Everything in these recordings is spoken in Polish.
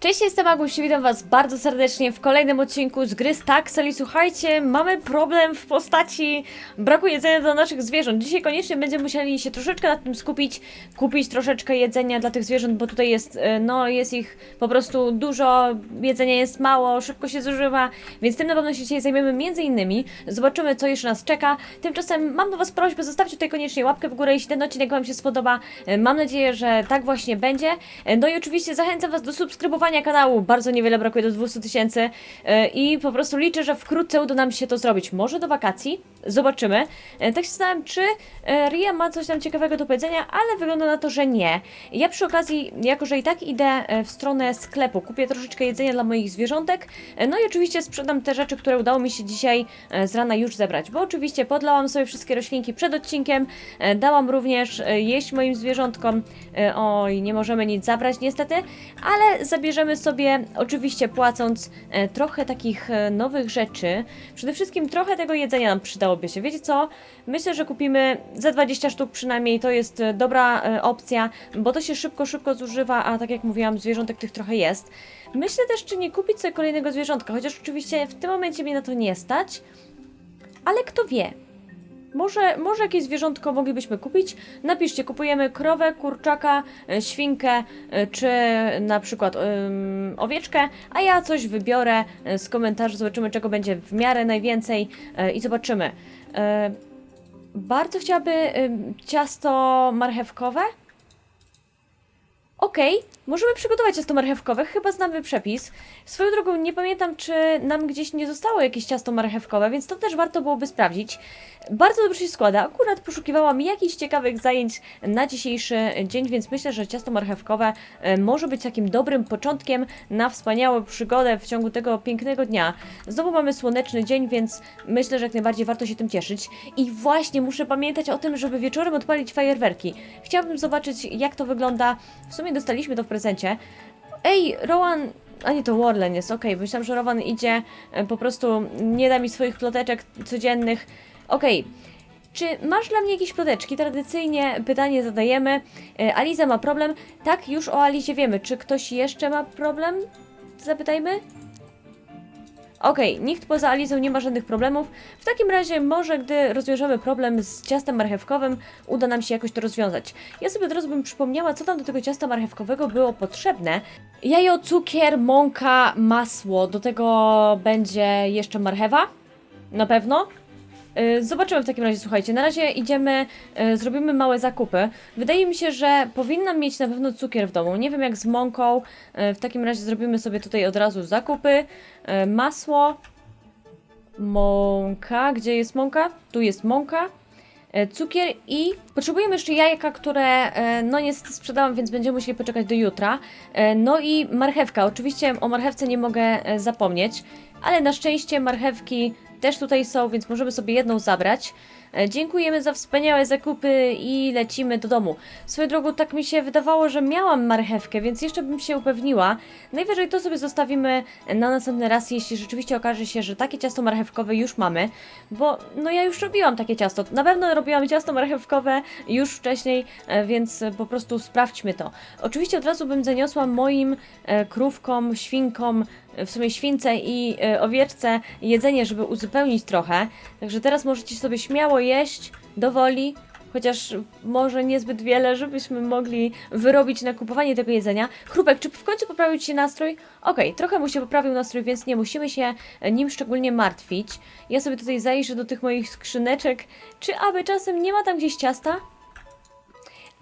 Cześć, jestem Aguś i witam Was bardzo serdecznie w kolejnym odcinku z gry Staxel i słuchajcie, mamy problem w postaci braku jedzenia dla naszych zwierząt. Dzisiaj koniecznie będziemy musieli się troszeczkę nad tym skupić, kupić troszeczkę jedzenia dla tych zwierząt, bo tutaj jest, e, no jest ich po prostu dużo, jedzenia jest mało, szybko się zużywa, więc tym na pewno się dzisiaj zajmiemy między innymi. Zobaczymy, co jeszcze nas czeka. Tymczasem mam do Was prośbę, zostawcie tutaj koniecznie łapkę w górę, jeśli ten odcinek Wam się spodoba. E, Mam nadzieję, że tak właśnie będzie. E, No i oczywiście zachęcam Was do subskrybowania kanału. Bardzo niewiele brakuje do 200 tysięcy e, i po prostu liczę, że wkrótce uda nam się to zrobić. Może do wakacji? Zobaczymy. E, Tak się zastanawiam, czy e, Ria ma coś tam ciekawego do powiedzenia, ale wygląda na to, że nie. Ja przy okazji, jako że i tak idę w stronę sklepu, kupię troszeczkę jedzenia dla moich zwierzątek, no i oczywiście sprzedam te rzeczy, które udało mi się dzisiaj z rana już zebrać, bo oczywiście podlałam sobie wszystkie roślinki przed odcinkiem, dałam również jeść moim zwierzątkom, oj, nie możemy nic zabrać niestety, ale zabierzemy sobie, oczywiście płacąc e, trochę takich e, nowych rzeczy, przede wszystkim trochę tego jedzenia nam przydałoby się, wiecie co? Myślę, że kupimy za 20 sztuk przynajmniej, to jest e, dobra opcja, bo to się szybko, szybko zużywa, a tak jak mówiłam, zwierzątek tych trochę jest. Myślę też, czy nie kupić sobie kolejnego zwierzątka, chociaż oczywiście w tym momencie mnie na to nie stać, ale kto wie. Może, może jakieś zwierzątko moglibyśmy kupić? Napiszcie, kupujemy krowę, kurczaka, e, świnkę, e, czy na przykład owieczkę, a ja coś wybiorę e, z komentarzy, zobaczymy czego będzie w miarę najwięcej i zobaczymy. Bardzo chciałaby ciasto marchewkowe? Okej, możemy przygotować ciasto marchewkowe, chyba znamy przepis. Swoją drogą nie pamiętam, czy nam gdzieś nie zostało jakieś ciasto marchewkowe, więc to też warto byłoby sprawdzić. Bardzo dobrze się składa. Akurat poszukiwałam jakichś ciekawych zajęć na dzisiejszy dzień, więc myślę, że ciasto marchewkowe e, może być takim dobrym początkiem na wspaniałą przygodę w ciągu tego pięknego dnia. Znowu mamy słoneczny dzień, więc myślę, że jak najbardziej warto się tym cieszyć. I właśnie muszę pamiętać o tym, żeby wieczorem odpalić fajerwerki. Chciałabym zobaczyć, jak to wygląda. W sumie dostaliśmy to w prezencie. Ej, Rowan. A nie, to Warlen jest, okej. Myślałam, że Rowan idzie, e, po prostu nie da mi swoich ploteczek codziennych. Okej. Czy masz dla mnie jakieś ploteczki? Tradycyjnie pytanie zadajemy. E, Aliza ma problem. Tak, już o Alizie wiemy. Czy ktoś jeszcze ma problem? Zapytajmy. Okej, nikt poza Alizą nie ma żadnych problemów. W takim razie może gdy rozwiążemy problem z ciastem marchewkowym, uda nam się jakoś to rozwiązać. Ja sobie od razu bym przypomniała, co tam do tego ciasta marchewkowego było potrzebne. Jajo, cukier, mąka, masło. Do tego będzie jeszcze marchewa. Na pewno. Y, Zobaczymy w takim razie, słuchajcie. Na razie idziemy, y, zrobimy małe zakupy. Wydaje mi się, że powinnam mieć na pewno cukier w domu. Nie wiem jak z mąką. Y, W takim razie zrobimy sobie tutaj od razu zakupy. Masło. Mąka. Gdzie jest mąka? Tu jest mąka. Cukier i potrzebujemy jeszcze jajka, które no niestety sprzedałam, więc będziemy musieli poczekać do jutra. No i marchewka. Oczywiście o marchewce nie mogę zapomnieć, ale na szczęście marchewki też tutaj są, więc możemy sobie jedną zabrać. E, Dziękujemy za wspaniałe zakupy i lecimy do domu. Swoją drogą, tak mi się wydawało, że miałam marchewkę, więc jeszcze bym się upewniła. Najwyżej to sobie zostawimy na następny raz, jeśli rzeczywiście okaże się, że takie ciasto marchewkowe już mamy, bo no ja już robiłam takie ciasto. Na pewno robiłam ciasto marchewkowe już wcześniej, e, więc po prostu sprawdźmy to. Oczywiście od razu bym zaniosła moim e, krówkom, świnkom, w sumie śwince i owieczce jedzenie, żeby uzupełnić trochę. Także teraz możecie sobie śmiało jeść do woli, chociaż może niezbyt wiele, żebyśmy mogli wyrobić na kupowanie tego jedzenia. Chrupek, czy w końcu poprawił Ci się nastrój? Okej, trochę mu się poprawił nastrój, więc nie musimy się e, nim szczególnie martwić. Ja sobie tutaj zajrzę do tych moich skrzyneczek, czy aby czasem nie ma tam gdzieś ciasta?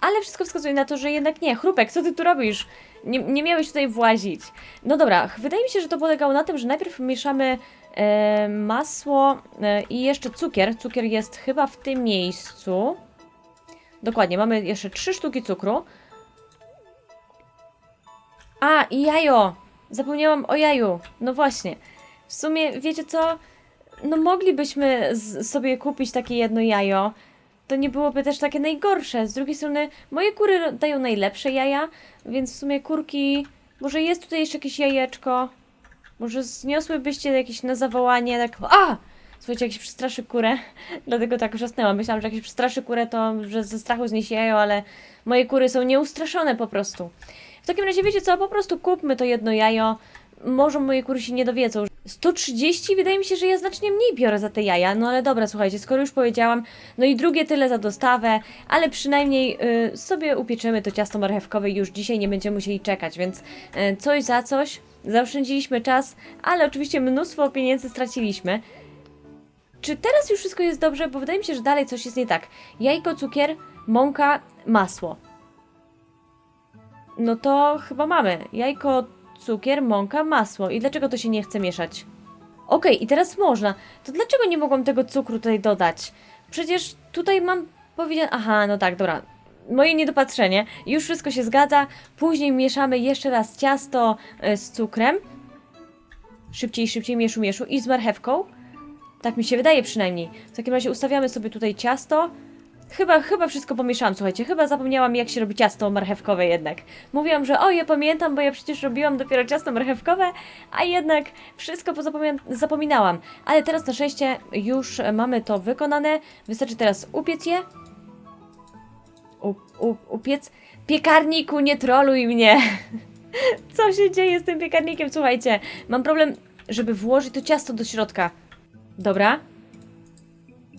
Ale wszystko wskazuje na to, że jednak nie. Chrupek, co ty tu robisz? Nie, nie miałeś tutaj włazić. No dobra, wydaje mi się, że to polegało na tym, że najpierw mieszamy masło e, i jeszcze cukier. Cukier jest chyba w tym miejscu. Dokładnie, mamy jeszcze trzy sztuki cukru. A, i jajo! Zapomniałam o jaju. No właśnie. W sumie, wiecie co? No moglibyśmy sobie kupić takie jedno jajo. To nie byłoby też takie najgorsze. Z drugiej strony, moje kury dają najlepsze jaja, więc w sumie kurki. Może jest tutaj jeszcze jakieś jajeczko? Może zniosłybyście jakieś na zawołanie, tak. A! Słuchajcie, jak się przestraszy kurę, dlatego tak wrzasnęłam. Myślałam, że jak się przestraszy kurę, to że ze strachu zniesie jajo, ale moje kury są nieustraszone po prostu. W takim razie wiecie co, po prostu kupmy to jedno jajo. Może moje kury się nie dowiedzą. 130? Wydaje mi się, że ja znacznie mniej biorę za te jaja. No ale dobra, słuchajcie, skoro już powiedziałam, no i drugie tyle za dostawę, ale przynajmniej y, sobie upieczemy to ciasto marchewkowe już dzisiaj nie będziemy musieli czekać, więc y, coś za coś. Zaoszczędziliśmy czas, ale oczywiście mnóstwo pieniędzy straciliśmy. Czy teraz już wszystko jest dobrze? Bo wydaje mi się, że dalej coś jest nie tak. Jajko, cukier, mąka, masło. No to chyba mamy. Jajko, cukier, mąka, masło. I dlaczego to się nie chce mieszać? Okej, i teraz można. To dlaczego nie mogłam tego cukru tutaj dodać? Przecież tutaj mam powiedziane... Aha, no tak, dobra. Moje niedopatrzenie. Już wszystko się zgadza. Później mieszamy jeszcze raz ciasto e, z cukrem. Szybciej, szybciej, mieszu, mieszu. I z marchewką. Tak mi się wydaje przynajmniej. W takim razie ustawiamy sobie tutaj ciasto. Chyba, chyba wszystko pomieszałam, słuchajcie. Chyba zapomniałam, jak się robi ciasto marchewkowe jednak. Mówiłam, że o, ja pamiętam, bo ja przecież robiłam dopiero ciasto marchewkowe, a jednak wszystko zapominałam. Ale teraz na szczęście już mamy to wykonane. Wystarczy teraz upiec je. U, u, upiec. Piekarniku, nie troluj mnie! Co się dzieje z tym piekarnikiem? Słuchajcie, mam problem, żeby włożyć to ciasto do środka. Dobra.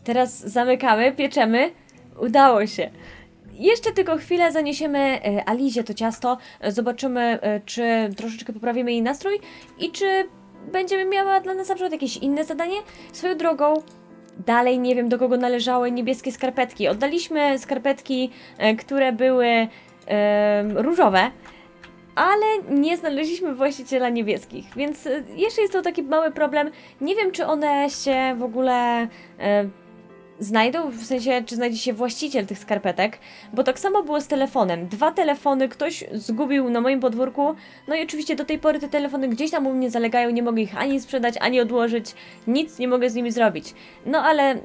Teraz zamykamy, pieczemy. Udało się. Jeszcze tylko chwilę zaniesiemy e, Alizie to ciasto. E, Zobaczymy, e, czy troszeczkę poprawimy jej nastrój i czy będziemy miała dla nas na przykład jakieś inne zadanie. Swoją drogą, dalej nie wiem do kogo należały niebieskie skarpetki. Oddaliśmy skarpetki, które były różowe, ale nie znaleźliśmy właściciela niebieskich, więc jeszcze jest to taki mały problem. Nie wiem, czy one się w ogóle znajdą, w sensie, czy znajdzie się właściciel tych skarpetek, bo tak samo było z telefonem. Dwa telefony ktoś zgubił na moim podwórku, no i oczywiście do tej pory te telefony gdzieś tam u mnie zalegają, nie mogę ich ani sprzedać, ani odłożyć, nic nie mogę z nimi zrobić. No ale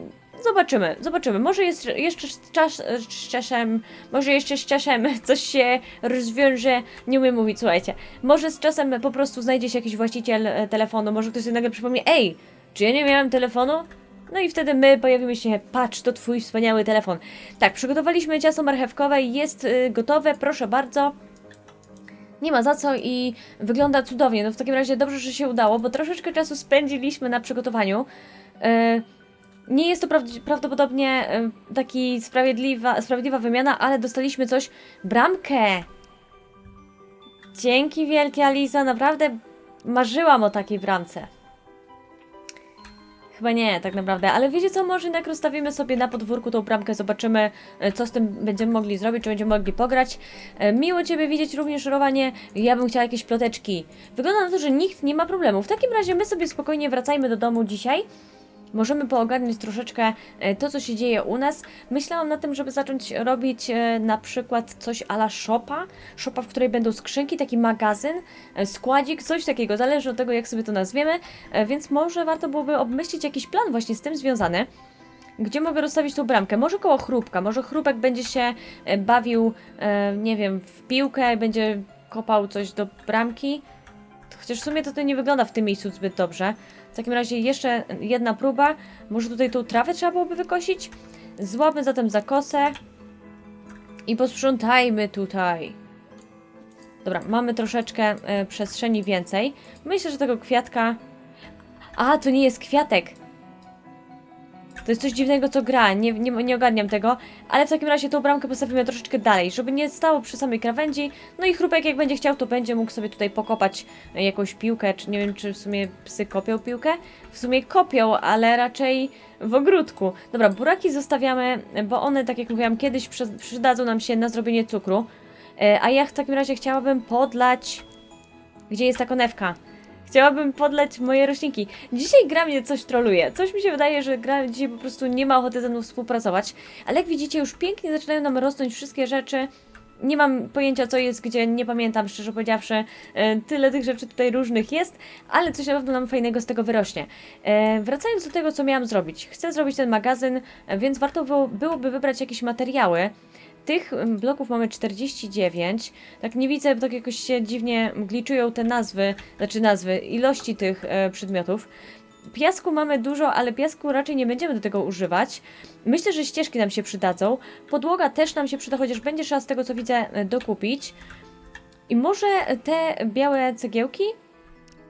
zobaczymy, zobaczymy. Może jest jeszcze z, czas, z czasem, może jeszcze z czasem coś się rozwiąże, nie umiem mówić, słuchajcie. Może z czasem po prostu znajdzie się jakiś właściciel e, telefonu, może ktoś sobie nagle przypomni, ej, czy ja nie miałem telefonu? No i wtedy my pojawimy się, patrz, to twój wspaniały telefon. Tak, przygotowaliśmy ciasto marchewkowe, jest y, gotowe, proszę bardzo. Nie ma za co i wygląda cudownie. No w takim razie dobrze, że się udało, bo troszeczkę czasu spędziliśmy na przygotowaniu. Y, nie jest to prawd- prawdopodobnie y, taki sprawiedliwa, sprawiedliwa wymiana, ale dostaliśmy coś. Bramkę! Dzięki wielkie, Aliza, naprawdę marzyłam o takiej bramce. Chyba nie, tak naprawdę, ale wiecie co, może jednak rozstawimy sobie na podwórku tą bramkę, zobaczymy e, co z tym będziemy mogli zrobić, czy będziemy mogli pograć. E, Miło Ciebie widzieć również, Rowanie, ja bym chciała jakieś ploteczki. Wygląda na to, że nikt nie ma problemu. W takim razie my sobie spokojnie wracajmy do domu dzisiaj. Możemy poogarniać troszeczkę e, to, co się dzieje u nas. Myślałam na tym, żeby zacząć robić e, na przykład coś ala shopa. Shopa, w której będą skrzynki, taki magazyn, e, składzik, coś takiego. Zależy od tego, jak sobie to nazwiemy. Więc może warto byłoby obmyślić jakiś plan właśnie z tym związany. Gdzie mogę rozstawić tą bramkę? Może koło chrupka. Może chrupek będzie się bawił, nie wiem, w piłkę, będzie kopał coś do bramki. Chociaż w sumie to, to nie wygląda w tym miejscu zbyt dobrze. W takim razie jeszcze jedna próba. Może tutaj tą trawę trzeba byłoby wykosić? Złapmy zatem za kosę i posprzątajmy tutaj. Dobra, mamy troszeczkę e, przestrzeni więcej. Myślę, że tego kwiatka... A, to nie jest kwiatek. To jest coś dziwnego, co gra, nie, nie, nie ogarniam tego, ale w takim razie tą bramkę postawimy troszeczkę dalej, żeby nie stało przy samej krawędzi. No i chrupek, jak będzie chciał, to będzie mógł sobie tutaj pokopać jakąś piłkę, czy nie wiem, czy w sumie psy kopią piłkę? W sumie kopią, ale raczej w ogródku. Dobra, buraki zostawiamy, bo one, tak jak mówiłam, kiedyś przy, przydadzą nam się na zrobienie cukru. E, A ja w takim razie chciałabym podlać... Gdzie jest ta konewka? Chciałabym podleć moje roślinki. Dzisiaj gra mnie coś troluje. Coś mi się wydaje, że gra dzisiaj po prostu nie ma ochoty ze mną współpracować. Ale jak widzicie, już pięknie zaczynają nam rosnąć wszystkie rzeczy. Nie mam pojęcia, co jest gdzie, nie pamiętam, szczerze powiedziawszy. E, Tyle tych rzeczy tutaj różnych jest, ale coś na pewno nam fajnego z tego wyrośnie. E, Wracając do tego, co miałam zrobić. Chcę zrobić ten magazyn, więc warto było- byłoby wybrać jakieś materiały. Tych bloków mamy 49. Tak nie widzę, bo tak jakoś się dziwnie gliczują te nazwy, znaczy nazwy, ilości tych e, przedmiotów. Piasku mamy dużo, ale piasku raczej nie będziemy do tego używać. Myślę, że ścieżki nam się przydadzą. Podłoga też nam się przyda, chociaż będzie trzeba z tego co widzę e, dokupić. I może te białe cegiełki?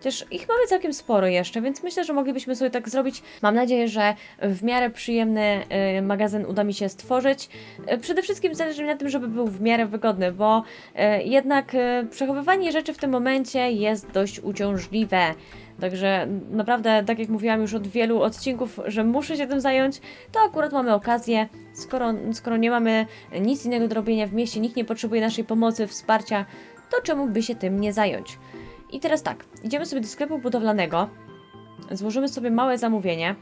Chociaż ich mamy całkiem sporo jeszcze, więc myślę, że moglibyśmy sobie tak zrobić. Mam nadzieję, że w miarę przyjemny e, magazyn uda mi się stworzyć. E, Przede wszystkim zależy mi na tym, żeby był w miarę wygodny, bo e, jednak przechowywanie rzeczy w tym momencie jest dość uciążliwe. Także naprawdę, tak jak mówiłam już od wielu odcinków, że muszę się tym zająć, to akurat mamy okazję. Skoro, skoro nie mamy nic innego do robienia w mieście, nikt nie potrzebuje naszej pomocy, wsparcia, to czemu by się tym nie zająć? I teraz tak, idziemy sobie do sklepu budowlanego, złożymy sobie małe zamówienie.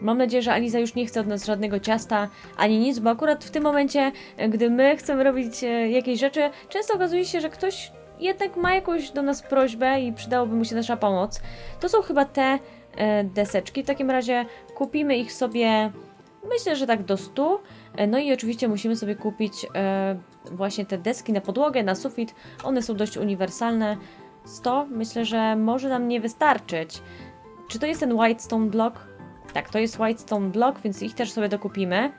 Mam nadzieję, że Aliza już nie chce od nas żadnego ciasta ani nic, bo akurat w tym momencie, gdy my chcemy robić e, jakieś rzeczy, często okazuje się, że ktoś jednak ma jakąś do nas prośbę i przydałoby mu się nasza pomoc. To są chyba te e, deseczki. W takim razie kupimy ich sobie, myślę, że tak do 100. E, No i oczywiście musimy sobie kupić właśnie te deski na podłogę, na sufit. One są dość uniwersalne. 100 myślę, że może nam nie wystarczyć. Czy to jest ten White Stone Block? Tak, to jest White Stone Block, więc ich też sobie dokupimy.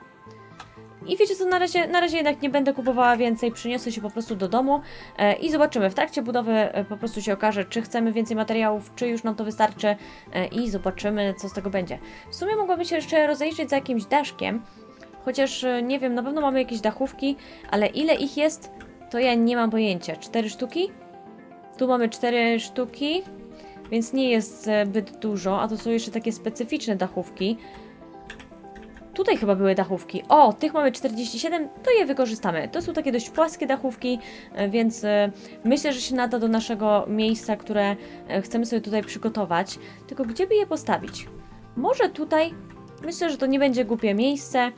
I wiecie co, na razie, na razie jednak nie będę kupowała więcej, przyniosę się po prostu do domu e, i zobaczymy. W trakcie budowy e, po prostu się okaże, czy chcemy więcej materiałów, czy już nam to wystarczy e, i zobaczymy, co z tego będzie. W sumie mogłabym się jeszcze rozejrzeć za jakimś daszkiem, chociaż e, nie wiem, na pewno mamy jakieś dachówki, ale ile ich jest, to ja nie mam pojęcia. Cztery sztuki? Tu mamy cztery sztuki, więc nie jest zbyt dużo, a to są jeszcze takie specyficzne dachówki. Tutaj chyba były dachówki. O, tych mamy 47, to je wykorzystamy. To są takie dość płaskie dachówki, e, więc e, myślę, że się nada do naszego miejsca, które e, chcemy sobie tutaj przygotować. Tylko gdzie by je postawić? Może tutaj? Myślę, że to nie będzie głupie miejsce.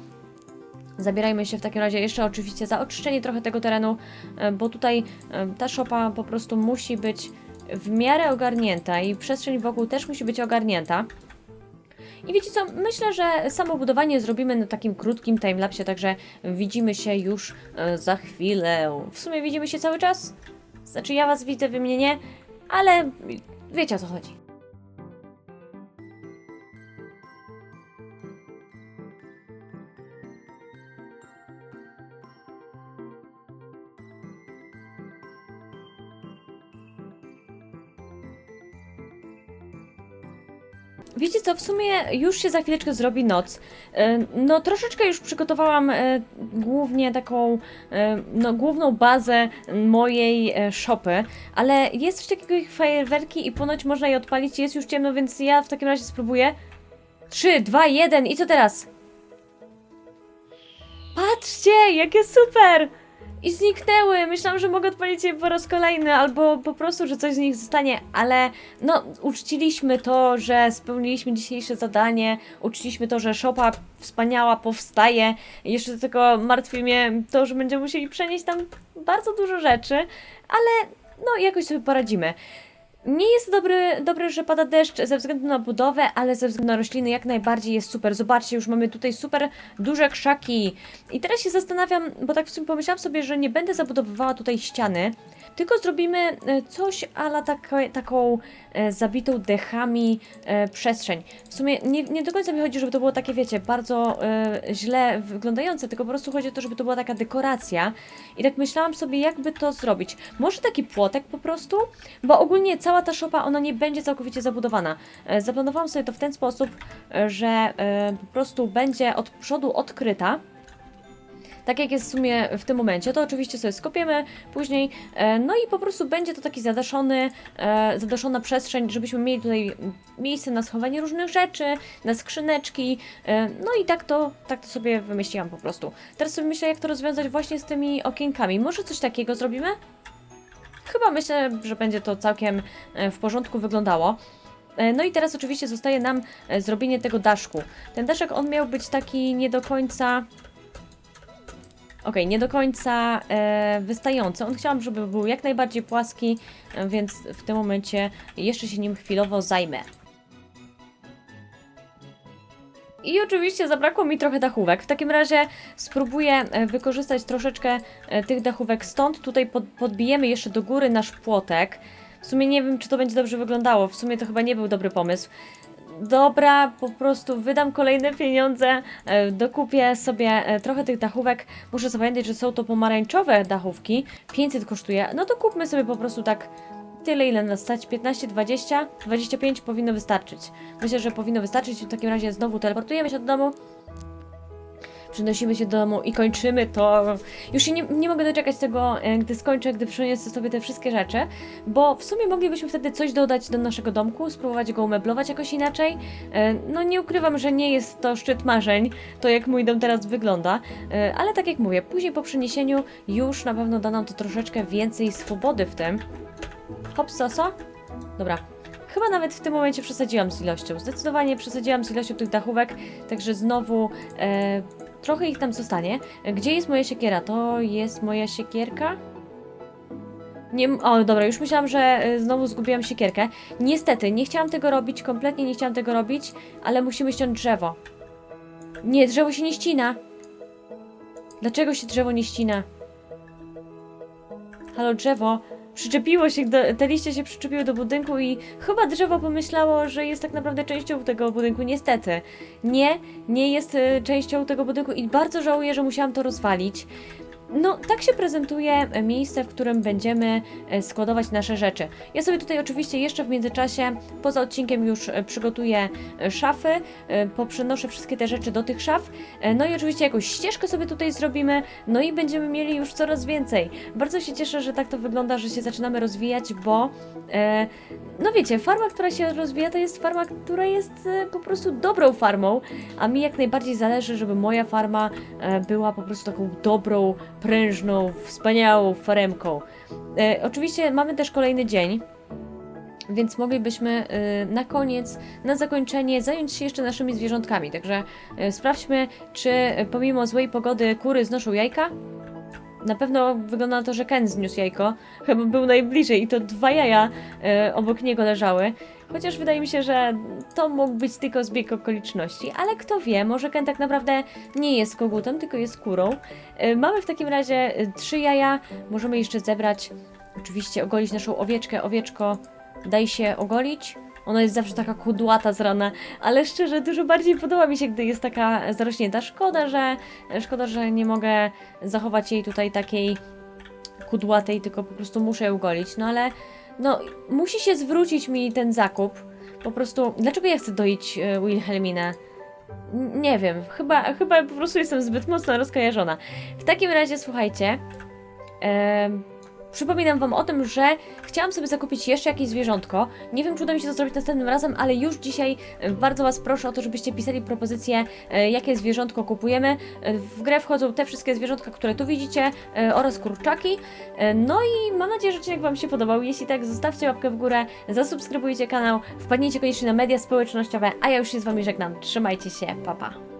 Zabierajmy się w takim razie jeszcze oczywiście za oczyszczenie trochę tego terenu, e, bo tutaj e, ta szopa po prostu musi być w miarę ogarnięta i przestrzeń wokół też musi być ogarnięta. I wiecie co, myślę, że samo budowanie zrobimy na takim krótkim timelapsie, także widzimy się już e, za chwilę. W sumie widzimy się cały czas? Znaczy ja was widzę, wy mnie nie, ale wiecie o co chodzi. Co, w sumie już się za chwileczkę zrobi noc. E, No troszeczkę już przygotowałam e, głównie taką, e, no główną bazę mojej szopy, ale jest coś takiego jak fajerwerki i ponoć można je odpalić, jest już ciemno, więc ja w takim razie spróbuję. 3, 2, 1 i co teraz? Patrzcie, jakie super! I zniknęły! Myślałam, że mogę odpalić je po raz kolejny, albo po prostu, że coś z nich zostanie, ale no, uczciliśmy to, że spełniliśmy dzisiejsze zadanie, uczciliśmy to, że szopa wspaniała powstaje. Jeszcze tego martwi mnie to, że będziemy musieli przenieść tam bardzo dużo rzeczy, ale no, jakoś sobie poradzimy. Nie jest dobry, że pada deszcz ze względu na budowę, ale ze względu na rośliny jak najbardziej jest super. Zobaczcie, już mamy tutaj super duże krzaki. I teraz się zastanawiam, bo tak w sumie pomyślałam sobie, że nie będę zabudowywała tutaj ściany, tylko zrobimy e, coś ala taką e, zabitą dechami e, przestrzeń. W sumie nie, nie do końca mi chodzi, żeby to było takie, wiecie, bardzo źle wyglądające, tylko po prostu chodzi o to, żeby to była taka dekoracja. I tak myślałam sobie, jakby to zrobić. Może taki płotek po prostu? Bo ogólnie cała ta szopa, ona nie będzie całkowicie zabudowana. Zaplanowałam sobie to w ten sposób, że po prostu będzie od przodu odkryta. Tak jak jest w sumie w tym momencie, to oczywiście sobie skopiemy później, e, no i po prostu będzie to taki zadaszony, e, zadaszona przestrzeń, żebyśmy mieli tutaj miejsce na schowanie różnych rzeczy, na skrzyneczki, e, no i tak to, tak to sobie wymyśliłam po prostu. Teraz sobie myślę, jak to rozwiązać właśnie z tymi okienkami. Może coś takiego zrobimy? Chyba myślę, że będzie to całkiem w porządku wyglądało. No i teraz oczywiście zostaje nam zrobienie tego daszku. Ten daszek on miał być taki nie do końca. Okej, nie do końca e, wystający. On chciałam, żeby był jak najbardziej płaski, e, więc w tym momencie jeszcze się nim chwilowo zajmę. I oczywiście zabrakło mi trochę dachówek. W takim razie spróbuję e, wykorzystać troszeczkę e, tych dachówek stąd. Tutaj pod, podbijemy jeszcze do góry nasz płotek. W sumie nie wiem, czy to będzie dobrze wyglądało. W sumie to chyba nie był dobry pomysł. Dobra, po prostu wydam kolejne pieniądze, e, dokupię sobie e, trochę tych dachówek. Muszę zapamiętać, że są to pomarańczowe dachówki. 500 kosztuje. No to kupmy sobie po prostu tak tyle, ile nas stać. 15, 20, 25 powinno wystarczyć. Myślę, że powinno wystarczyć. W takim razie znowu teleportujemy się do domu. Przenosimy się do domu i kończymy to. Już się nie, nie mogę doczekać tego, e, gdy skończę, gdy przyniosę sobie te wszystkie rzeczy, bo w sumie moglibyśmy wtedy coś dodać do naszego domku, spróbować go umeblować jakoś inaczej. E, No nie ukrywam, że nie jest to szczyt marzeń, to jak mój dom teraz wygląda, e, ale tak jak mówię, później po przeniesieniu już na pewno da nam to troszeczkę więcej swobody w tym. Hop, soso. Dobra. Chyba nawet w tym momencie przesadziłam z ilością. Zdecydowanie przesadziłam z ilością tych dachówek, także znowu e, trochę ich tam zostanie. Gdzie jest moja siekiera? To jest moja siekierka? Nie, o, dobra, już myślałam, że e, znowu zgubiłam siekierkę. Niestety, nie chciałam tego robić, kompletnie nie chciałam tego robić, ale musimy ściąć drzewo. Nie, drzewo się nie ścina. Dlaczego się drzewo nie ścina? Halo, drzewo. Przyczepiło się, do, te liście się przyczepiły do budynku i chyba drzewo pomyślało, że jest tak naprawdę częścią tego budynku. Niestety. Nie, nie jest e, częścią tego budynku i bardzo żałuję, że musiałam to rozwalić. No, tak się prezentuje miejsce, w którym będziemy e, składować nasze rzeczy. Ja sobie tutaj oczywiście jeszcze w międzyczasie, poza odcinkiem już e, przygotuję e, szafy, poprzenoszę wszystkie te rzeczy do tych szaf, no i oczywiście jakąś ścieżkę sobie tutaj zrobimy, no i będziemy mieli już coraz więcej. Bardzo się cieszę, że tak to wygląda, że się zaczynamy rozwijać, bo no wiecie, farma, która się rozwija, to jest farma, która jest po prostu dobrą farmą, a mi jak najbardziej zależy, żeby moja farma była po prostu taką dobrą, prężną, wspaniałą faremką. E, oczywiście mamy też kolejny dzień. Więc moglibyśmy y, na koniec, na zakończenie zająć się jeszcze naszymi zwierzątkami. Także y, sprawdźmy, czy y, pomimo złej pogody kury znoszą jajka. Na pewno wygląda na to, że Ken zniósł jajko. Chyba był najbliżej i to dwa jaja obok niego leżały. Chociaż wydaje mi się, że to mógł być tylko zbieg okoliczności. Ale kto wie, może Ken tak naprawdę nie jest kogutem, tylko jest kurą. Y, mamy w takim razie y, trzy jaja. Możemy jeszcze zebrać, oczywiście ogolić naszą owieczkę. Owieczko, daj się ogolić. Ona jest zawsze taka kudłata z rana, ale szczerze dużo bardziej podoba mi się, gdy jest taka zarośnięta. Szkoda, że szkoda, że nie mogę zachować jej tutaj takiej kudłatej, tylko po prostu muszę ją golić. No ale no musi się zwrócić mi ten zakup. Po prostu dlaczego ja chcę doić e, Wilhelminę? Nie wiem, chyba, chyba po prostu jestem zbyt mocno rozkojarzona. W takim razie słuchajcie. em, Przypominam Wam o tym, że chciałam sobie zakupić jeszcze jakieś zwierzątko. Nie wiem, czy uda mi się to zrobić następnym razem, ale już dzisiaj e, bardzo Was proszę o to, żebyście pisali propozycje, e, jakie zwierzątko kupujemy. E, W grę wchodzą te wszystkie zwierzątka, które tu widzicie oraz kurczaki. No i mam nadzieję, że odcinek Wam się podobał. Jeśli tak, zostawcie łapkę w górę, zasubskrybujcie kanał, wpadnijcie koniecznie na media społecznościowe, a ja już się z Wami żegnam. Trzymajcie się, pa pa!